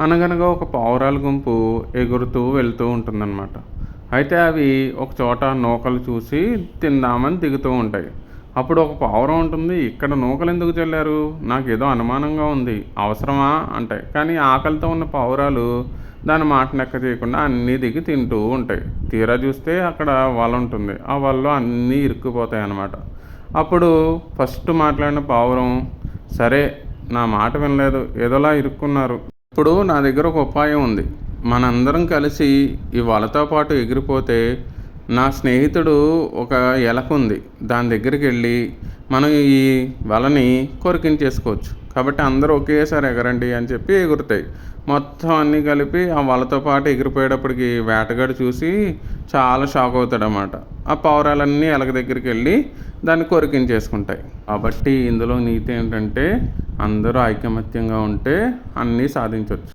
అనగనగా ఒక పావురాల గుంపు ఎగురుతూ వెళ్తూ ఉంటుందన్నమాట. అయితే అవి ఒక చోట నూకలు చూసి తిందామని దిగుతూ ఉంటాయి. అప్పుడు ఒక పావురం ఉంటుంది ఇక్కడ నూకలు ఎందుకు చల్లారు? నాకు ఏదో అనుమానంగా ఉంది. అవసరమా? అంటాయి కానీ ఆకలితో ఉన్న పావురాలు దాని మాట లెక్క చేయకుండా అన్నీ దిగి తింటూ ఉంటాయి. తీరా చూస్తే అక్కడ వల ఉంటుంది. ఆ వలలో అన్నీ ఇరుక్కుపోతాయి అన్నమాట. అప్పుడు ఫస్ట్ మాట్లాడిన పావురం సరే నా మాట వినలేదు. ఏదోలా ఇరుక్కున్నారు. ఇప్పుడు నా దగ్గర ఒక ఉపాయం ఉంది. మనందరం కలిసి ఈ వలతో పాటు ఎగిరిపోతే నా స్నేహితుడు ఒక ఎలక ఉంది. దాని దగ్గరికి వెళ్ళి మనం ఈ వలని కొరికించేసుకోవచ్చు. కాబట్టి అందరూ ఒకేసారి ఎగరండి అని చెప్పి ఎగురుతాయి. మొత్తం అన్నీ కలిపి ఆ వలతో పాటు ఎగిరిపోయేటప్పటికి వేటగాడు చూసి చాలా షాక్ అవుతాడు అన్నమాట ఆ పావురాలన్నీ ఎలక దగ్గరికి వెళ్ళి దాన్ని కొరికించేసుకుంటాయి. కాబట్టి ఇందులో నీతి ఏంటంటే అందరూ ఐకమత్యంగా ఉంటే అన్నీ సాధించవచ్చు